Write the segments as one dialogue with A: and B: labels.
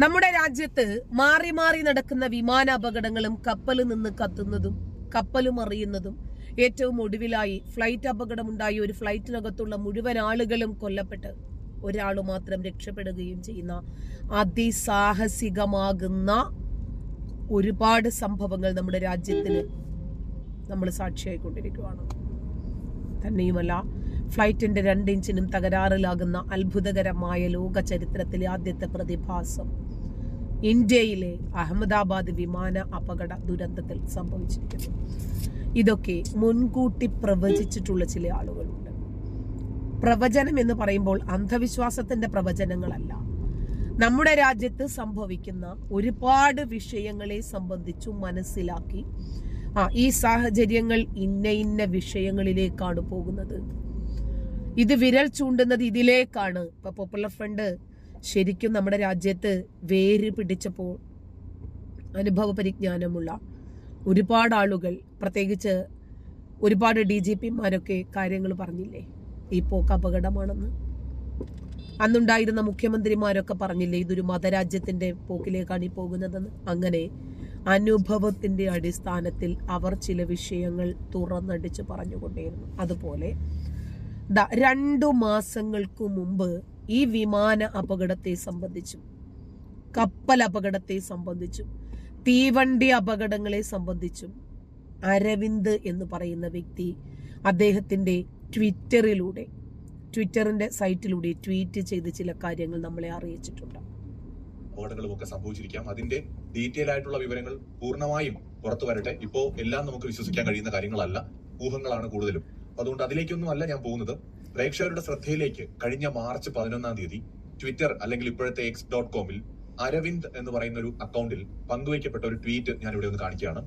A: നമ്മുടെ രാജ്യത്ത് മാറി മാറി നടക്കുന്ന വിമാന അപകടങ്ങളും കപ്പൽ നിന്ന് കത്തുന്നതും കപ്പൽ മറിയുന്നതും ഏറ്റവും ഒടുവിലായി ഫ്ലൈറ്റ് അപകടമുണ്ടായി ഒരു ഫ്ലൈറ്റിനകത്തുള്ള മുഴുവൻ ആളുകളും കൊല്ലപ്പെട്ട് ഒരാൾ മാത്രം രക്ഷപ്പെടുകയും ചെയ്യുന്ന അതിസാഹസികമാകുന്ന ഒരുപാട് സംഭവങ്ങൾ നമ്മുടെ രാജ്യത്തിന് നമ്മൾ സാക്ഷിയായി കൊണ്ടിരിക്കുകയാണ് തന്നെയുമല്ല ഫ്ലൈറ്റിന്റെ രണ്ട് ഇഞ്ചിനും തകരാറിലാകുന്ന അത്ഭുതകരമായ ലോക ചരിത്രത്തിലെ ആദ്യത്തെ പ്രതിഭാസം ഇന്ത്യയിലെ അഹമ്മദാബാദ് വിമാന അപകട ദുരന്തത്തിൽ സംഭവിച്ചിരിക്കുന്നു. ഇതൊക്കെ മുൻകൂട്ടി പ്രവചിച്ചിട്ടുള്ള ചില ആളുകളുണ്ട്. പ്രവചനം എന്ന് പറയുമ്പോൾ അന്ധവിശ്വാസത്തിന്റെ പ്രവചനങ്ങളല്ല. നമ്മുടെ രാജ്യത്ത് സംഭവിക്കുന്ന ഒരുപാട് വിഷയങ്ങളെ സംബന്ധിച്ചു മനസ്സിലാക്കി ആ ഈ സാഹചര്യങ്ങൾ ഇന്ന ഇന്ന വിഷയങ്ങളിലേക്കാണ് പോകുന്നത്. ഇത് വിരൽ ചൂണ്ടുന്നത് ഇതിലേക്കാണ്. ഇപ്പൊ പോപ്പുലർ ഫ്രണ്ട് ശരിക്കും നമ്മുടെ രാജ്യത്ത് വേര് പിടിച്ചപ്പോൾ അനുഭവ പരിജ്ഞാനമുള്ള ഒരുപാട് ആളുകൾ പ്രത്യേകിച്ച് ഒരുപാട് ഡി ജി പിമാരൊക്കെ കാര്യങ്ങൾ പറഞ്ഞില്ലേ? ഈ പോക്ക് അപകടമാണെന്ന്. അന്നുണ്ടായിരുന്ന മുഖ്യമന്ത്രിമാരൊക്കെ പറഞ്ഞില്ലേ ഇതൊരു മതരാജ്യത്തിന്റെ പോക്കിലേക്കാണ് ഈ പോകുന്നതെന്ന്. അങ്ങനെ അനുഭവത്തിന്റെ അടിസ്ഥാനത്തിൽ അവർ ചില വിഷയങ്ങൾ തുറന്നടിച്ച് പറഞ്ഞുകൊണ്ടേയിരുന്നു. അതുപോലെ രണ്ടു മാസങ്ങൾക്കു മുമ്പ് ഈ വിമാന അപകടത്തെ സംബന്ധിച്ചും കപ്പൽ അപകടത്തെ സംബന്ധിച്ചും തീവണ്ടി അപകടങ്ങളെ സംബന്ധിച്ചും അരവിന്ദ് എന്ന് പറയുന്ന വ്യക്തി അദ്ദേഹത്തിന്റെ ട്വിറ്ററിലൂടെ ട്വിറ്ററിന്റെ സൈറ്റിലൂടെ ട്വീറ്റ് ചെയ്ത് ചില കാര്യങ്ങൾ നമ്മളെ അറിയിച്ചിട്ടുണ്ട്.
B: അപകടങ്ങളും ഒക്കെ സംഭവിച്ചിരിക്കാം. അതിന്റെ ഡീറ്റെയിൽ ആയിട്ടുള്ള വിവരങ്ങൾ പൂർണമായും പുറത്തു വരട്ടെ. ഇപ്പോ എല്ലാം നമുക്ക് വിശ്വസിക്കാൻ കഴിയുന്ന കാര്യങ്ങളല്ല ഊഹങ്ങളാണ് കൂടുതലും. അതുകൊണ്ട് അതിലേക്കൊന്നും അല്ല ഞാൻ പോകുന്നത്. പ്രേക്ഷകരുടെ ശ്രദ്ധയിലേക്ക് കഴിഞ്ഞ മാർച്ച് പതിനൊന്നാം തീയതി ട്വിറ്റർ അല്ലെങ്കിൽ ഇപ്പോഴത്തെ എക്സ് ഡോട്ട് കോമിൽ അരവിന്ദ് എന്ന് പറയുന്ന ഒരു അക്കൗണ്ടിൽ പങ്കുവയ്ക്കപ്പെട്ട ഒരു ട്വീറ്റ് ഞാൻ ഇവിടെ ഒന്ന് കാണിക്കുകയാണ്.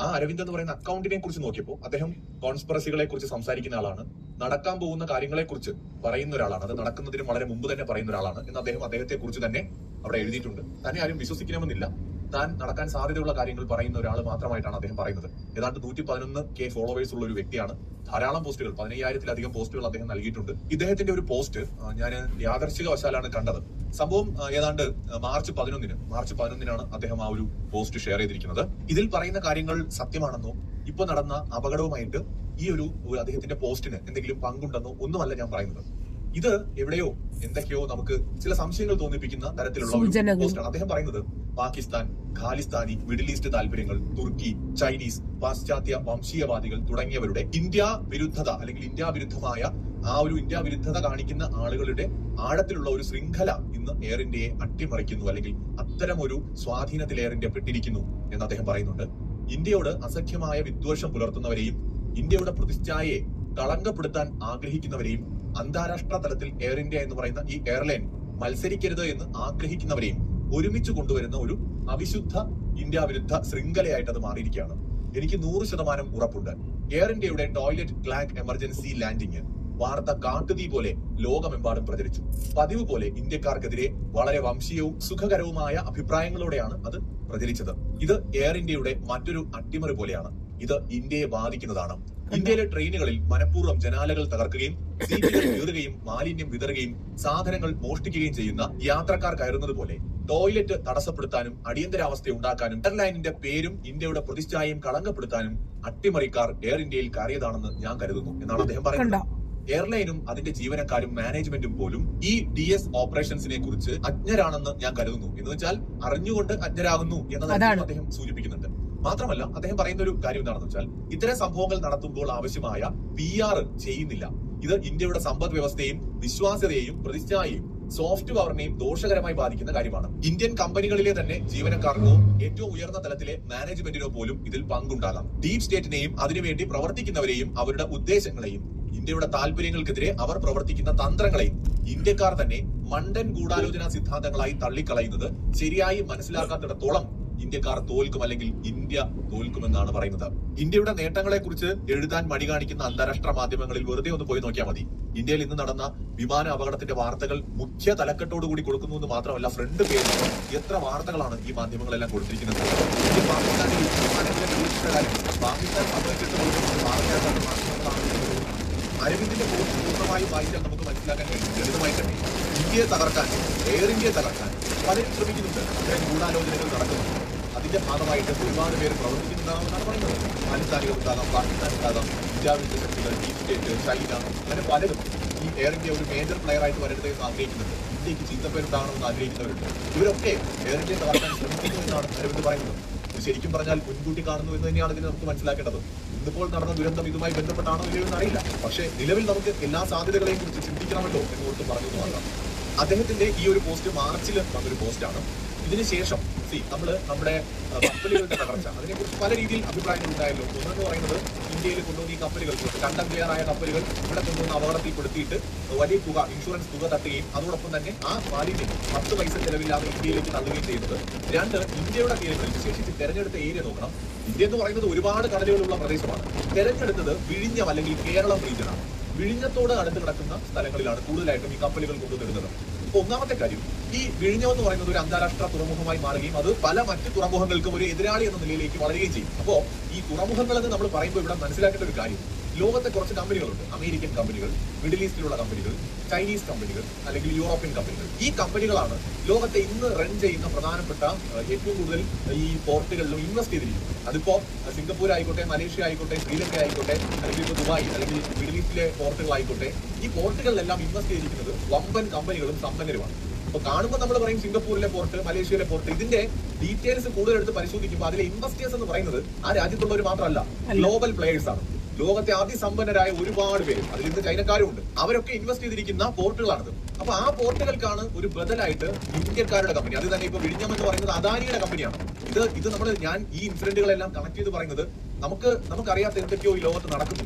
B: ആ അരവിന്ദ് എന്ന് പറയുന്ന അക്കൗണ്ടിനെ കുറിച്ച് നോക്കിയപ്പോൾ അദ്ദേഹം കോൺസ്പെറസികളെ കുറിച്ച് സംസാരിക്കുന്ന ആളാണ്. നടക്കാൻ പോകുന്ന കാര്യങ്ങളെ കുറിച്ച് പറയുന്ന ഒരാളാണ്. അത് നടക്കുന്നതിന് വളരെ മുമ്പ് തന്നെ പറയുന്ന ഒരാളാണ് എന്ന് അദ്ദേഹം അദ്ദേഹത്തെ കുറിച്ച് തന്നെ അവിടെ എഴുതിയിട്ടുണ്ട്. തന്നെ ആരും വിശ്വസിക്കണമെന്നില്ല. താൻ നടക്കാൻ സാധ്യതയുള്ള കാര്യങ്ങൾ പറയുന്ന ഒരാൾ മാത്രമായിട്ടാണ് അദ്ദേഹം പറയുന്നത്. ഏതാണ്ട് നൂറ്റി പതിനൊന്ന് കെ ഫോളോവേഴ്സ് ഉള്ള ഒരു വ്യക്തിയാണ് ധാരാളം പോസ്റ്റുകൾ പതിനയ്യായിരത്തിലധികം പോസ്റ്റുകൾ അദ്ദേഹം നൽകിയിട്ടുണ്ട്. ഇദ്ദേഹത്തിന്റെ ഒരു പോസ്റ്റ് ഞാൻ യാദർശികവശാലാണ് കണ്ടത്. സംഭവം ഏതാണ്ട് മാർച്ച് പതിനൊന്നിന് മാർച്ച് പതിനൊന്നിനാണ് അദ്ദേഹം ആ ഒരു പോസ്റ്റ് ഷെയർ ചെയ്തിരിക്കുന്നത്. ഇതിൽ പറയുന്ന കാര്യങ്ങൾ സത്യമാണെന്നോ ഇപ്പൊ നടന്ന അപകടവുമായിട്ട് ഈ ഒരു അദ്ദേഹത്തിന്റെ പോസ്റ്റിന് എന്തെങ്കിലും പങ്കുണ്ടെന്നോ ഒന്നുമല്ല ഞാൻ പറയുന്നത്. ഇത് എവിടെയോ എന്തൊക്കെയോ നമുക്ക് ചില സംശയങ്ങൾ തോന്നിപ്പിക്കുന്ന തരത്തിലുള്ള ഒരു പോസ്റ്റാണ്. അദ്ദേഹം പറയുന്നത് പാകിസ്ഥാൻ ഖാലിസ്ഥാനി മിഡിൽ ഈസ്റ്റ് താല്പര്യങ്ങൾ തുർക്കി ചൈനീസ് പാശ്ചാത്യ വംശീയവാദികൾ തുടങ്ങിയവരുടെ ഇന്ത്യ വിരുദ്ധത അല്ലെങ്കിൽ ഇന്ത്യ വിരുദ്ധമായ ആ ഒരു ഇന്ത്യ വിരുദ്ധത കാണിക്കുന്ന ആളുകളുടെ ആഴത്തിലുള്ള ഒരു ശൃംഖല ഇന്ന് എയർ ഇന്ത്യയെ അട്ടിമറിക്കുന്നു അല്ലെങ്കിൽ അത്തരം ഒരു സ്വാധീനത്തിൽ എയർ ഇന്ത്യ പെട്ടിരിക്കുന്നു എന്ന് അദ്ദേഹം പറയുന്നുണ്ട്. ഇന്ത്യയോട് അസഖ്യമായ വിദ്വേഷം പുലർത്തുന്നവരെയും ഇന്ത്യയുടെ പ്രതിഷ്ഠായെ കളങ്കപ്പെടുത്താൻ ആഗ്രഹിക്കുന്നവരെയും അന്താരാഷ്ട്ര തലത്തിൽ എയർ ഇന്ത്യ എന്ന് പറയുന്ന ഈ എയർലൈൻ മത്സരിക്കരുത് എന്ന് ആഗ്രഹിക്കുന്നവരെയും ഒരുമിച്ച് കൊണ്ടുവരുന്ന ഒരു അവിശുദ്ധ ഇന്ത്യ വിരുദ്ധ ശൃംഖലയായിട്ട് അത് മാറിയിരിക്കുകയാണ്. എനിക്ക് നൂറ് ശതമാനം ഉറപ്പുണ്ട്. എയർ ഇന്ത്യയുടെ ടോയ്ലറ്റ് ക്ലാങ്ക് എമർജൻസി ലാൻഡിംഗ് വാർത്ത കാട്ടുതീ പോലെ ലോകമെമ്പാടും പ്രചരിച്ചു. പതിവ് പോലെ ഇന്ത്യക്കാർക്കെതിരെ വളരെ വംശീയവും സുഖകരവുമായ അഭിപ്രായങ്ങളോടെയാണ് അത് പ്രചരിച്ചത്. ഇത് എയർ ഇന്ത്യയുടെ മറ്റൊരു അട്ടിമറി പോലെയാണ്. ഇത് ഇന്ത്യയെ ബാധിക്കുന്നതാണ്. ഇന്ത്യയിലെ ട്രെയിനുകളിൽ മനഃപൂർവം ജനാലകൾ തകർക്കുകയും സീറ്റുകൾ കീറുകയും മാലിന്യം വിതറുകയും സാധനങ്ങൾ മോഷ്ടിക്കുകയും ചെയ്യുന്ന യാത്രക്കാർ കയറുന്നത് പോലെ ടോയ്ലറ്റ് തടസ്സപ്പെടുത്താനും അടിയന്തരാവസ്ഥ ഉണ്ടാക്കാനും എയർലൈനിന്റെ പേരും ഇന്ത്യയുടെ പ്രതിച്ഛായയും കളങ്കപ്പെടുത്താനും അട്ടിമറിക്കാർ എയർ ഇന്ത്യയിൽ കയറിയതാണെന്ന് ഞാൻ കരുതുന്നു എന്നാണ് അദ്ദേഹം പറയുന്നത്. എയർലൈനും അതിന്റെ ജീവനക്കാരും മാനേജ്മെന്റും പോലും ഈ ഡി എസ് ഓപ്പറേഷൻസിനെ കുറിച്ച് അജ്ഞരാണെന്ന് ഞാൻ കരുതുന്നു. എന്ന് വെച്ചാൽ അറിഞ്ഞുകൊണ്ട് അജ്ഞരാകുന്നു എന്നതാണ് അദ്ദേഹം സൂചിപ്പിക്കുന്നുണ്ട്. മാത്രമല്ല അദ്ദേഹം പറയുന്ന ഒരു കാര്യം എന്താണെന്ന് വെച്ചാൽ ഇത്തരം സംഭവങ്ങൾ നടത്തുമ്പോൾ ആവശ്യമായ പി ആർ ചെയ്യുന്നില്ല. ഇത് ഇന്ത്യയുടെ സമ്പദ് വ്യവസ്ഥയും വിശ്വാസ്യതയെയും പ്രതിഷ്ഠയെയും സോഫ്റ്റ് പവറിനെയും ദോഷകരമായി ബാധിക്കുന്ന കാര്യമാണ്. ഇന്ത്യൻ കമ്പനികളിലെ തന്നെ ജീവനക്കാർക്കോ ഏറ്റവും ഉയർന്ന തലത്തിലെ മാനേജ്മെന്റിനോ പോലും ഇതിൽ പങ്കുണ്ടാകാം. ഡീപ് സ്റ്റേറ്റിനെയും അതിനുവേണ്ടി പ്രവർത്തിക്കുന്നവരെയും അവരുടെ ഉദ്ദേശങ്ങളെയും ഇന്ത്യയുടെ താല്പര്യങ്ങൾക്കെതിരെ അവർ പ്രവർത്തിക്കുന്ന തന്ത്രങ്ങളെയും ഇന്ത്യക്കാർ തന്നെ മണ്ടൻ ഗൂഢാലോചന സിദ്ധാന്തങ്ങളായി തള്ളിക്കളയുന്നത് ശരിയായി മനസ്സിലാക്കാത്തിടത്തോളം ഇന്ത്യക്കാർ തോൽക്കും അല്ലെങ്കിൽ ഇന്ത്യ തോൽക്കുമെന്നാണ് പറയുന്നത്. ഇന്ത്യയുടെ നേട്ടങ്ങളെ കുറിച്ച് എഴുതാൻ മടി കാണിക്കുന്ന അന്താരാഷ്ട്ര മാധ്യമങ്ങളിൽ വെറുതെ ഒന്ന് പോയി നോക്കിയാൽ മതി. ഇന്ത്യയിൽ ഇന്ന് നടന്ന വിമാന അപകടത്തിന്റെ വാർത്തകൾ മുഖ്യ തലക്കെട്ടോടുകൂടി കൊടുക്കുന്നു എന്ന് മാത്രമല്ല ഫ്രണ്ട് പേജിൽ എത്ര വാർത്തകളാണ് ഈ മാധ്യമങ്ങളെല്ലാം കൊടുത്തിരിക്കുന്നത്. അരവിന്ദിന്റെ പോസ്റ്റ് പൂർണമായും വായിച്ചാൽ നമുക്ക് മനസ്സിലാക്കാൻ കഴിയും. ലളിതമായി തന്നെ ഇന്ത്യയെ തകർക്കാൻ എയർ ഇന്ത്യയെ തകർക്കാൻ പലരും ശ്രമിക്കുന്നുണ്ട്. ഇത്തരം ഗൂഢാലോചനകൾ നടക്കുന്നുണ്ട്. അതിന്റെ ഭാഗമായിട്ട് ഒരുപാട് പേര് പ്രവർത്തിക്കുന്നതാണെന്നാണ് പറയുന്നത്. പാകിസ്ഥാൻ വിഭാഗം ഇജാവിന്റെ ശക്തികൾ ഈ സ്റ്റേറ്റ് ചൈന അങ്ങനെ പലരും ഈ എയർ ഇന്ത്യ ഒരു മേജർ പ്ലെയർ ആയിട്ട് വരട്ടെ എന്ന് ആഗ്രഹിക്കുന്നുണ്ട്. ഇന്ത്യയ്ക്ക് ചീത്തപ്പേരുണ്ടാകണമെന്ന് ആഗ്രഹിക്കുന്നവരുണ്ട്. ഇവരൊക്കെ എയർ ഇന്ത്യ തകർക്കാൻ ശ്രമിക്കുന്നു എന്നാണ് അരവിന്ദ് പറയുന്നത്. ശരിക്കും പറഞ്ഞാൽ മുൻകൂട്ടി കാണുന്നു എന്ന് തന്നെയാണ് ഇതിന് നമുക്ക് മനസ്സിലാക്കേണ്ടത്. ഇന്നിപ്പോൾ നടന്ന ദുരന്തം ഇതുമായി ബന്ധപ്പെട്ടാണോ ഇല്ലയോ എന്ന് അറിയില്ല. പക്ഷേ നിലവിൽ നമുക്ക് എല്ലാ സാധ്യതകളെയും കുറിച്ച് ചിന്തിക്കണമല്ലോ എന്ന് ഓർത്ത് പറഞ്ഞു അദ്ദേഹത്തിന്റെ ഈ ഒരു പോസ്റ്റ് മാർച്ചിൽ വന്നൊരു പോസ്റ്റാണ് ഇതിനുശേഷം സി നമ്മൾ നമ്മുടെ കപ്പലുകളുടെ തകർച്ച. അതിനെക്കുറിച്ച് പല രീതിയിൽ അഭിപ്രായങ്ങൾ ഉണ്ടായല്ലോ. ഒന്നെന്ന് പറയുന്നത് ഇന്ത്യയിൽ കൊണ്ടുവന്ന ഈ കപ്പലുകൾ കണ്ടം ക്ലിയറായ കപ്പലുകൾ ഇവിടെ കൊണ്ടുവന്ന് അപകടത്തിൽപ്പെടുത്തിയിട്ട് വലിയ തുക ഇൻഷുറൻസ് തുക തട്ടുകയും അതോടൊപ്പം തന്നെ ആ മാലിന്യം പത്ത് പൈസ ചെലവില്ലാതെ ഇന്ത്യയിലേക്ക് തള്ളുകയും ചെയ്യുന്നത് രണ്ട് ഇന്ത്യയുടെ തീരങ്ങളിൽ വിശേഷിച്ച് തെരഞ്ഞെടുത്ത ഏരിയ നോക്കണം. ഇന്ത്യ എന്ന് പറയുന്നത് ഒരുപാട് കടലുകളുള്ള പ്രദേശമാണ്. തെരഞ്ഞെടുത്തത് വിഴിഞ്ഞം അല്ലെങ്കിൽ കേരളം റീജിയനാണ് വിഴിഞ്ഞത്തോട് അടുത്ത് കിടക്കുന്ന സ്ഥലങ്ങളിലാണ് കൂടുതലായിട്ടും ഈ കപ്പലുകൾ കൊണ്ടുവന്നിരുന്നത് അപ്പൊ ഒന്നാമത്തെ കാര്യം ഈ വിഴിഞ്ഞം എന്ന് പറയുന്നത് ഒരു അന്താരാഷ്ട്ര തുറമുഖമായി മാറുകയും അത് പല മറ്റ് തുറമുഖങ്ങൾക്കും ഒരു എതിരാളി എന്ന നിലയിലേക്ക് വളരുകയും ചെയ്യും. അപ്പോ ഈ തുറമുഖങ്ങൾ എന്ന് നമ്മൾ പറയുമ്പോൾ ഇവിടെ മനസ്സിലാക്കേണ്ട ഒരു കാര്യം ലോകത്തെ കുറച്ച് കമ്പനികളുണ്ട്. അമേരിക്കൻ കമ്പനികൾ മിഡിൽ ഈസ്റ്റിലുള്ള കമ്പനികൾ ചൈനീസ് കമ്പനികൾ അല്ലെങ്കിൽ യൂറോപ്യൻ കമ്പനികൾ. ഈ കമ്പനികളാണ് ലോകത്തെ ഇന്ന് റൺ ചെയ്യുന്ന പ്രധാനപ്പെട്ട ഏറ്റവും കൂടുതൽ ഈ പോർട്ടുകളിലും ഇൻവെസ്റ്റ് ചെയ്തിരിക്കുന്നത്. അതിപ്പോ സിംഗപ്പൂർ ആയിക്കോട്ടെ മലേഷ്യ ആയിക്കോട്ടെ ശ്രീലങ്ക ആയിക്കോട്ടെ അല്ലെങ്കിൽ ഇപ്പോൾ ദുബായ് അല്ലെങ്കിൽ മിഡിൽ ഈസ്റ്റിലെ പോർട്ടുകളായിക്കോട്ടെ ഈ പോർട്ടുകളിലെല്ലാം ഇൻവെസ്റ്റ് ചെയ്തിരിക്കുന്നത് വമ്പൻ കമ്പനികളും സമ്പന്നരുമാണ്. അപ്പൊ കാണുമ്പോൾ നമ്മൾ പറയും സിംഗപ്പൂരിലെ പോർട്ട് മലേഷ്യയിലെ പോർട്ട്. ഇതിന്റെ ഡീറ്റെയിൽസ് കൂടുതൽ എടുത്ത് പരിശോധിക്കുമ്പോൾ അതിലെ ഇൻവെസ്റ്റേഴ്സ് എന്ന് പറയുന്നത് ആ രാജ്യത്തുള്ളവർ മാത്രമല്ല ഗ്ലോബൽ പ്ലേയേഴ്സ് ആണ്. ലോകത്തെ അതിസമ്പന്നരായ ഒരുപാട് പേര് അതിൽ ഇന്ന് ചൈനക്കാരും ഉണ്ട് അവരൊക്കെ ഇൻവെസ്റ്റ് ചെയ്തിരിക്കുന്ന പോർട്ടുകളാണിത്. അപ്പൊ ആ പോർട്ടുകൾക്കാണ് ഒരു ബദലായിട്ട് ഇന്ത്യക്കാരുടെ കമ്പനി അത് തന്നെ ഇപ്പൊ വിഴിഞ്ഞം എന്ന് പറയുന്നത് അദാനിയുടെ കമ്പനിയാണ് ഇത് ഇത് നമ്മൾ ഞാൻ ഈ ഇൻസിഡന്റുകളെല്ലാം കണക്ട് ചെയ്ത് പറയുന്നത് നമുക്ക് നമുക്കറിയാത്ത എന്തൊക്കെയോ ഈ ലോകത്ത് നടക്കുന്നു.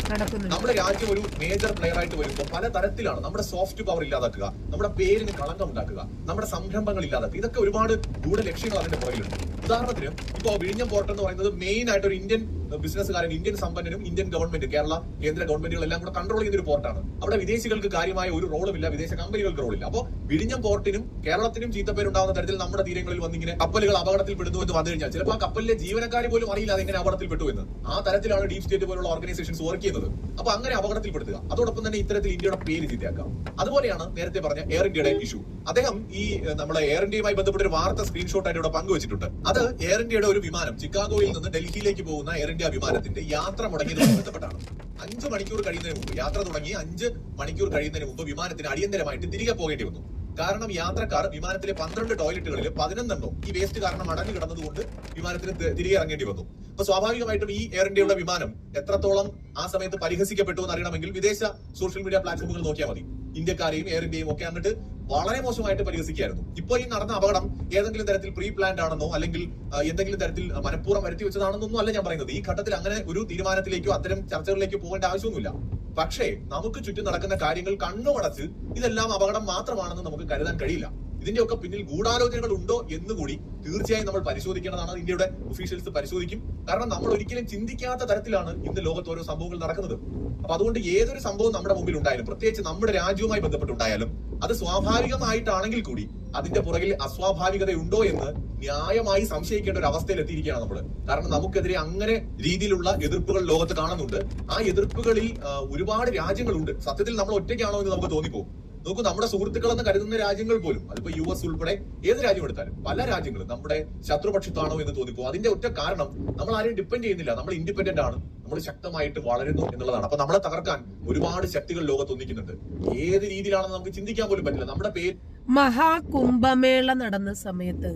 B: നമ്മുടെ രാജ്യം ഒരു മേജർ പ്ലെയർ ആയിട്ട് വരുമ്പോൾ പല തരത്തിലാണ് നമ്മുടെ സോഫ്റ്റ് പവർ ഇല്ലാതാക്കുക നമ്മുടെ പേരിന് കളങ്കം ഉണ്ടാക്കുക നമ്മുടെ സംരംഭങ്ങൾ ഇല്ലാതാക്കുക. ഇതൊക്കെ ഒരുപാട് ഗൂഢ ലക്ഷ്യങ്ങൾ അതിന്റെ പുറകിലുണ്ട്. ഉദാഹരണത്തിന് ഇപ്പോ വിഴിഞ്ഞം പോർട്ട് എന്ന് പറയുന്നത് മെയിൻ ആയിട്ട് ഒരു ഇന്ത്യൻ ബിസിനസ്സുകാരൻ ഇന്ത്യൻ സമ്പന്നനും ഇന്ത്യൻ ഗവൺമെന്റ് കേരള കേന്ദ്ര ഗവൺമെന്റുകളെല്ലാം കൂടെ കൺട്രോൾ ചെയ്യുന്ന ഒരു പോർട്ടാണ്. അവിടെ വിദേശികൾക്ക് കാര്യമായ ഒരു റോളും ഇല്ല വിദേശ കമ്പനികൾക്ക് റോളില്ല അപ്പോൾ വിഴിഞ്ഞം പോർട്ടിനും കേരളത്തിനും ചീത്തപ്പേരുണ്ടാകുന്ന തരത്തിൽ നമ്മുടെ തീരങ്ങളിൽ വന്നിങ്ങനെ കപ്പലുകൾ അപകടത്തിൽപ്പെടുന്നു എന്ന് വന്നു കഴിഞ്ഞാൽ ചിലപ്പോൾ ആ കപ്പലിലെ ജീവനക്കാർ പോലും അറിയില്ല അതെങ്ങനെ അപകടത്തിൽപ്പെട്ടു എന്ന്. ആ തരത്തിലാണ് ഡീപ് സ്റ്റേറ്റ് പോലുള്ള ഓർഗനൈസേഷൻസ് വർക്ക് ചെയ്യുന്നത്. അപ്പൊ അങ്ങനെ അപകടത്തിൽപ്പെടുത്തുക. അതോടൊപ്പം തന്നെ ഇത്തരത്തിൽ ഇന്ത്യയുടെ പേര് ചീത്തയാക്കാം. അതുപോലെയാണ് നേരത്തെ പറഞ്ഞ എയർ ഇന്ത്യയുടെ ഇഷ്യൂ അദ്ദേഹം ഈ നമ്മളെ എയർ ഇന്ത്യയുമായി ബന്ധപ്പെട്ട ഒരു വാർത്ത സ്ക്രീൻഷോട്ട് ആയിട്ട് ഇവിടെ പങ്കുവച്ചിട്ടുണ്ട്. അത് എയർ ഇന്ത്യയുടെ ഒരു വിമാനം ചിക്കാഗോയിൽ നിന്ന് ഡൽഹിയിലേക്ക് പോകുന്ന എയർ ഇന്ത്യ വിമാനത്തിന്റെ യാത്ര മുടങ്ങിയതുമായി ബന്ധപ്പെട്ടാണ്. അഞ്ച് മണിക്കൂർ കഴിയുന്നതിന് മുമ്പ് യാത്ര തുടങ്ങി അഞ്ച് മണിക്കൂർ കഴിയുന്നതിന് മുമ്പ് വിമാനത്തിന് അടിയന്തരമായിട്ട് തിരികെ പോകേണ്ടി വന്നു. കാരണം യാത്രക്കാർ വിമാനത്തിലെ പന്ത്രണ്ട് ടോയ്ലറ്റുകളിൽ പതിനൊന്നെണ്ണോ ഈ വേസ്റ്റ് കാരണം അടഞ്ഞു കിടന്നതുകൊണ്ട് വിമാനത്തിന് തിരികെ ഇറങ്ങേണ്ടി വന്നു. അപ്പൊ സ്വാഭാവികമായിട്ടും ഈ എയർ ഇന്ത്യയുടെ വിമാനം എത്രത്തോളം ആ സമയത്ത് പരിഹസിക്കപ്പെട്ടു എന്ന് അറിയണമെങ്കിൽ വിദേശ സോഷ്യൽ മീഡിയ പ്ലാറ്റ്ഫോമുകൾ നോക്കിയാൽ മതി. ഇന്ത്യക്കാരെയും എയർ ഇന്ത്യയും ഒക്കെ അങ്ങോട്ട് വളരെ മോശമായിട്ട് പരിഹസിക്കുകയായിരുന്നു. ഇപ്പോൾ ഈ നടന്ന അപകടം ഏതെങ്കിലും തരത്തിൽ പ്രീ പ്ലാൻഡ് ആണെന്നോ അല്ലെങ്കിൽ എന്തെങ്കിലും തരത്തിൽ മനഃപൂർവം വരുത്തി വെച്ചതാണെന്നൊന്നും അല്ല ഞാൻ പറയുന്നത്. ഈ ഘട്ടത്തിൽ അങ്ങനെ ഒരു തീരുമാനത്തിലേക്കോ അത്തരം ചർച്ചകളിലേക്കോ പോകേണ്ട ആവശ്യമൊന്നുമില്ല. പക്ഷേ നമുക്ക് ചുറ്റും നടക്കുന്ന കാര്യങ്ങൾ കണ്ണുമടച്ച് ഇതെല്ലാം അപകടം മാത്രമാണെന്ന് നമുക്ക് കരുതാൻ കഴിയില്ല. ഇതിന്റെയൊക്കെ പിന്നിൽ ഗൂഢാലോചനകൾ ഉണ്ടോ എന്ന് കൂടി തീർച്ചയായും നമ്മൾ പരിശോധിക്കേണ്ടതാണ്. ഇന്ത്യയുടെ ഒഫീഷ്യൽസ് പരിശോധിക്കും. കാരണം നമ്മൾ ഒരിക്കലും ചിന്തിക്കാത്ത തരത്തിലാണ് ഇന്ന് ലോകത്ത് ഓരോ സംഭവങ്ങൾ നടക്കുന്നത്. അപ്പൊ അതുകൊണ്ട് ഏതൊരു സംഭവം നമ്മുടെ മുമ്പിൽ ഉണ്ടായാലും പ്രത്യേകിച്ച് നമ്മുടെ രാജ്യവുമായി ബന്ധപ്പെട്ടുണ്ടായാലും അത് സ്വാഭാവികമായിട്ടാണെങ്കിൽ കൂടി അതിന്റെ പുറകിൽ അസ്വാഭാവികതയുണ്ടോ എന്ന് ന്യായമായി സംശയിക്കേണ്ട ഒരു അവസ്ഥയിൽ എത്തിയിരിക്കുകയാണ് നമ്മൾ കാരണം നമുക്കെതിരെ അങ്ങനെ രീതിയിലുള്ള എതിർപ്പുകൾ ലോകത്ത് കാണുന്നുണ്ട്. ആ എതിർപ്പുകളിൽ ഒരുപാട് രാജ്യങ്ങളുണ്ട്. സത്യത്തിൽ നമ്മൾ ഒറ്റയ്ക്കാണോ എന്ന് നമുക്ക് തോന്നിപ്പോകും. നോക്കൂ നമ്മുടെ സുഹൃത്തുക്കളെന്ന് കരുതുന്ന രാജ്യങ്ങൾ പോലും അതിപ്പോ യു എസ് ഉൾപ്പെടെ ഏത് രാജ്യം എടുത്താലും പല രാജ്യങ്ങളും നമ്മുടെ ശത്രുപക്ഷത്താണോ എന്ന് തോന്നിപ്പോ അതിന്റെ ഒറ്റ കാരണം നമ്മൾ ആരെയും ഡിപ്പെൻഡ് ചെയ്യുന്നില്ല. നമ്മൾ ഇൻഡിപെൻഡന്റ് ആണ്. നമ്മൾ ശക്തമായിട്ട് വളരുന്നു എന്നുള്ളതാണ്. അപ്പൊ നമ്മളെ തകർക്കാൻ ഒരുപാട് ശക്തികൾ ലോകത്ത് ഒന്നിക്കുന്നുണ്ട്. ഏത് രീതിയിലാണെന്ന് നമുക്ക് ചിന്തിക്കാൻ പോലും പറ്റില്ല. നമ്മുടെ പേര്
A: മഹാകുംഭമേള നടന്ന സമയത്ത്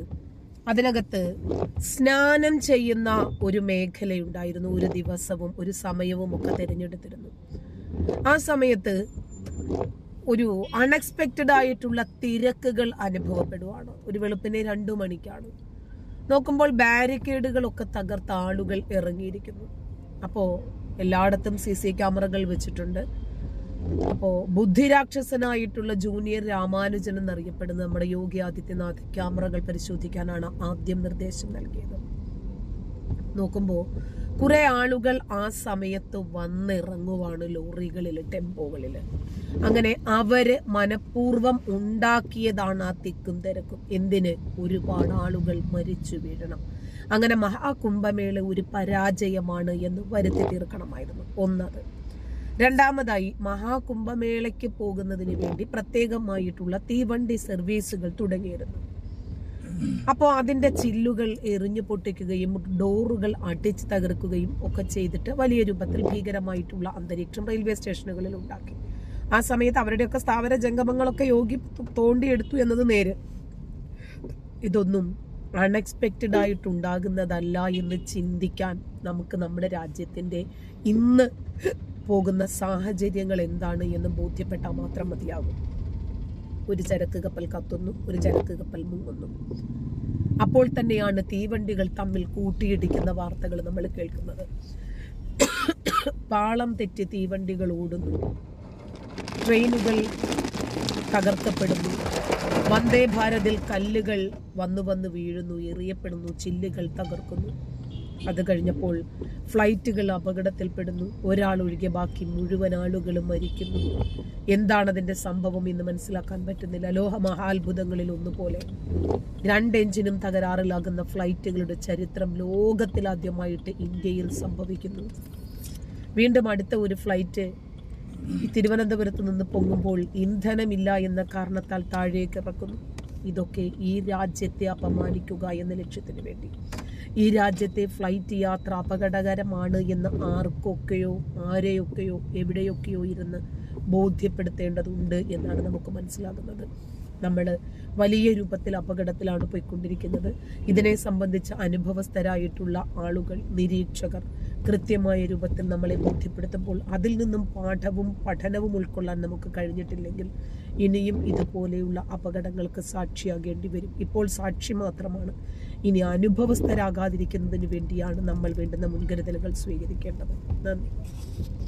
A: അതിനകത്ത് സ്നാനം ചെയ്യുന്ന ഒരു മേഖലയുണ്ടായിരുന്നു. ഒരു ദിവസവും ഒരു സമയവും ഒക്കെ തിരഞ്ഞെടുത്തിരുന്നു. ആ സമയത്ത് ഒരു അൺഎക്സ്പെക്റ്റഡ് ആയിട്ടുള്ള തിരക്കുകൾ അനുഭവപ്പെടുവാണ്. ഒരു വെളുപ്പിനെ രണ്ടു മണിക്കാണ്. നോക്കുമ്പോൾ ബാരിക്കേഡുകളൊക്കെ തകർത്ത ആളുകൾ ഇറങ്ങിയിരിക്കുന്നു. അപ്പോൾ എല്ലായിടത്തും സി സി ക്യാമറകൾ വെച്ചിട്ടുണ്ട്. അപ്പോൾ ബുദ്ധിരാക്ഷസനായിട്ടുള്ള ജൂനിയർ രാമാനുജൻ എന്നറിയപ്പെടുന്ന നമ്മുടെ യോഗി ആദിത്യനാഥ് ക്യാമറകൾ പരിശോധിക്കാനാണ് ആദ്യം നിർദ്ദേശം നൽകിയത്. നോക്കുമ്പോൾ കുറെ ആളുകൾ ആ സമയത്ത് വന്നിറങ്ങുവാണ് ലോറികളിൽ ടെമ്പോകളിൽ അങ്ങനെ അവർ മനഃപൂർവം ഉണ്ടാക്കിയതാണ് ആ തിക്കും തിരക്കും. എന്തിന്? ഒരുപാട് ആളുകൾ മരിച്ചു വീഴണം. അങ്ങനെ മഹാകുംഭമേള ഒരു പരാജയമാണ് എന്ന് വരുത്തി തീർക്കണമായിരുന്നു. ഒന്നത്. രണ്ടാമതായി മഹാകുംഭമേളയ്ക്ക് പോകുന്നതിന് വേണ്ടി പ്രത്യേകമായിട്ടുള്ള തീവണ്ടി സർവീസുകൾ തുടങ്ങിയിരുന്നു. അപ്പോൾ അതിന്റെ ചില്ലുകൾ എറിഞ്ഞു പൊട്ടിക്കുകയും ഡോറുകൾ അടിച്ച് തകർക്കുകയും ഒക്കെ ചെയ്തിട്ട് വലിയ രൂപത്തിൽ ഭീകരമായിട്ടുള്ള അന്തരീക്ഷം റെയിൽവേ സ്റ്റേഷനുകളിൽ ഉണ്ടാക്കി. ആ സമയത്ത് അവരുടെയൊക്കെ സ്ഥാവര ജംഗമങ്ങളൊക്കെ യോഗി തോണ്ടിയെടുത്തു എന്നത് നേര് ഇതൊന്നും അൺഎക്സ്പെക്റ്റഡ് ആയിട്ടുണ്ടാകുന്നതല്ല എന്ന് ചിന്തിക്കാൻ നമുക്ക് നമ്മുടെ രാജ്യത്തിന്റെ ഇന്ന് പോകുന്ന സാഹചര്യങ്ങൾ എന്താണ് എന്ന് ബോധ്യപ്പെട്ടാൽ മാത്രം മതിയാകും. ഒരു ചരക്ക് കപ്പൽ കത്തുന്നു ഒരു ചരക്ക് കപ്പൽ മുങ്ങുന്നു. അപ്പോൾ തന്നെയാണ് തീവണ്ടികൾ തമ്മിൽ കൂട്ടിയിടിക്കുന്ന വാർത്തകൾ നമ്മൾ കേൾക്കുന്നത്. പാളം തെറ്റി തീവണ്ടികൾ ഓടുന്നു. ട്രെയിനുകൾ തകർക്കപ്പെടുന്നു. വന്ദേ ഭാരതിൽ കല്ലുകൾ വന്നു വന്ന് വീഴുന്നു എറിയപ്പെടുന്നു ചില്ലുകൾ തകർക്കുന്നു. അത് കഴിഞ്ഞപ്പോൾ ഫ്ലൈറ്റുകൾ അപകടത്തിൽപ്പെടുന്നു. ഒരാൾ ഒഴികെ ബാക്കി മുഴുവൻ ആളുകളും മരിക്കുന്നു. എന്താണ് സംഭവം എന്ന് മനസ്സിലാക്കാൻ പറ്റുന്നില്ല. ലോഹ മഹാത്ഭുതങ്ങളിൽ ഒന്നുപോലെ. രണ്ട് എഞ്ചിനും തകരാറിലാകുന്ന ഫ്ലൈറ്റുകളുടെ ചരിത്രം ലോകത്തിലാദ്യമായിട്ട് ഇന്ത്യയിൽ സംഭവിക്കുന്നു. വീണ്ടും അടുത്ത ഒരു ഫ്ലൈറ്റ് തിരുവനന്തപുരത്ത് നിന്ന് പൊങ്ങുമ്പോൾ ഇന്ധനമില്ല എന്ന കാരണത്താൽ താഴേക്ക് ഇറക്കുന്നു. ഇതൊക്കെ ഈ രാജ്യത്തെ അപമാനിക്കുക എന്ന ലക്ഷ്യത്തിന് വേണ്ടി ഈ രാജ്യത്തെ ഫ്ലൈറ്റ് യാത്ര അപകടകരമാണ് എന്ന് ആർക്കൊക്കെയോ ആരെയൊക്കെയോ എവിടെയൊക്കെയോ ഇരുന്ന് ബോധ്യപ്പെടുത്തേണ്ടതുണ്ട് എന്നാണ് നമുക്ക് മനസ്സിലാകുന്നത്. നമ്മൾ വലിയ രൂപത്തിൽ അപകടത്തിലാണ് പോയിക്കൊണ്ടിരിക്കുന്നത്. ഇതിനെ സംബന്ധിച്ച് അനുഭവസ്ഥരായിട്ടുള്ള ആളുകൾ നിരീക്ഷകർ കൃത്യമായ രൂപത്തിൽ നമ്മളെ ബോധ്യപ്പെടുത്തുമ്പോൾ അതിൽ നിന്നും പാഠവും പഠനവും ഉൾക്കൊള്ളാൻ നമുക്ക് കഴിഞ്ഞിട്ടില്ലെങ്കിൽ ഇനിയും ഇതുപോലെയുള്ള അപകടങ്ങൾക്ക് സാക്ഷിയാകേണ്ടി വരും. ഇപ്പോൾ സാക്ഷി മാത്രമാണ്. ഇനി അനുഭവസ്ഥരാകാതിരിക്കുന്നതിന് വേണ്ടിയാണ് നമ്മൾ വേണ്ടുന്ന മുൻകരുതലുകൾ സ്വീകരിക്കേണ്ടത്. നന്ദി.